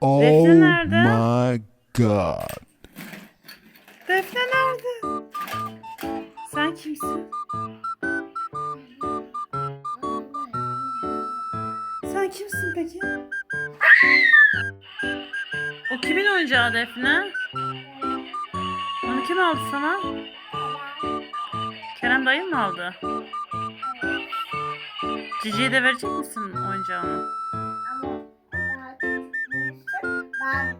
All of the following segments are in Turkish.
Oh Defne nerede? my god. Defne nerede? Sen kimsin? Sen kimsin peki? O kimin oyuncağı Defne? Onu kim aldı sana? Kerem dayın mı aldı? Cici'ye de verecek misin oyuncağını? Alacağım.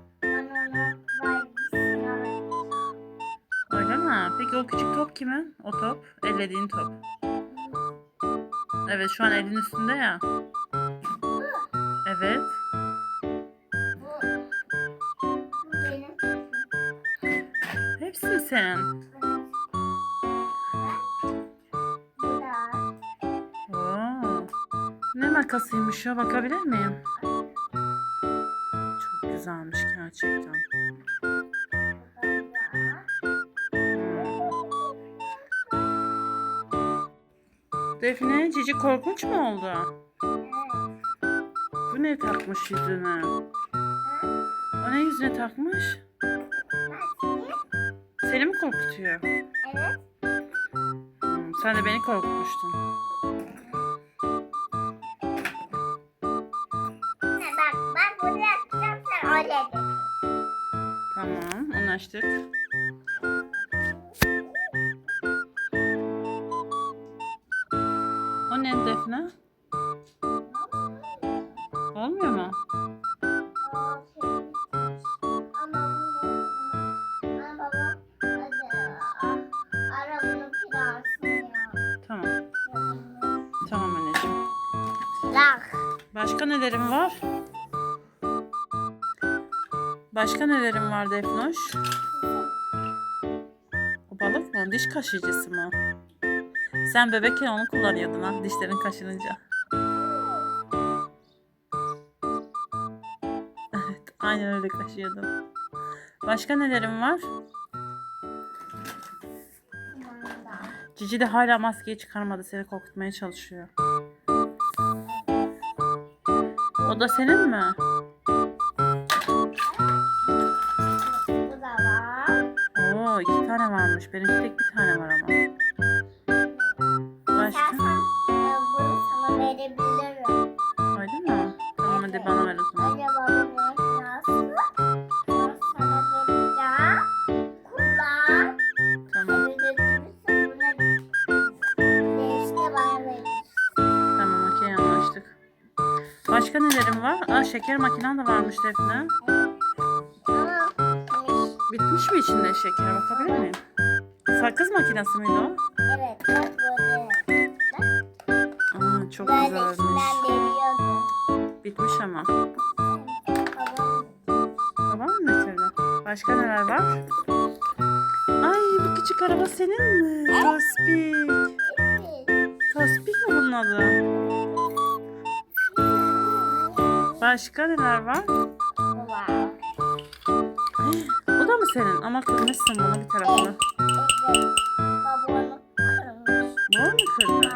Öyle mi? Peki o küçük top kimin? O top. Ellediğin top. Evet şu an elin üstünde ya. Evet. Hepsi mi senin? Oo. Ne makasıymış o bakabilir miyim? Güzelmiş gerçekten. Defne Cici korkunç mu oldu? Bu ne takmış yüzüne? O ne yüzüne takmış? Seni mi korkutuyor? Evet. Sen de beni korkutmuştun. Git. Tamam anlaştık. O ne Defne? Olmuyor mu? Tamam. Tamam anneciğim. Başka nelerim var? Başka nelerim var Defnoş? O balık mı? Diş kaşıyıcısı mı? Sen bebekken onu kullanıyordun ha dişlerin kaşınınca. Evet aynen öyle kaşıyordum. Başka nelerim var? Cici de hala maskeyi çıkarmadı seni korkutmaya çalışıyor. O da senin mi? Tane varmış. Benimki tek bir tane var ama. Başka? İstersen e, bunu sana verebilirim. Öyle mi? Tamam hadi bana ver o zaman. Babamın kirası. Sonra sana vereceğim. Kullan. Tamam. Tamam okey anlaştık. Başka nelerim var? Aa şeker makinen de varmış Defne. Demiş, Bitmiş mi içinde şeker? Bakabilir miyim? Sakız makinesi miydi o? evet bak böyle. Aa çok Böyle güzelmiş. içinden. Bitmiş ama. Babam mı bitirdi? Başka neler var? Ay bu küçük araba senin mi? Tospik. Tospik mi bunun adı? Başka neler var? senin? Ama kırmışsın bunu bir tarafını. Evet. Babamı kırmış. Bunu mu kırdın?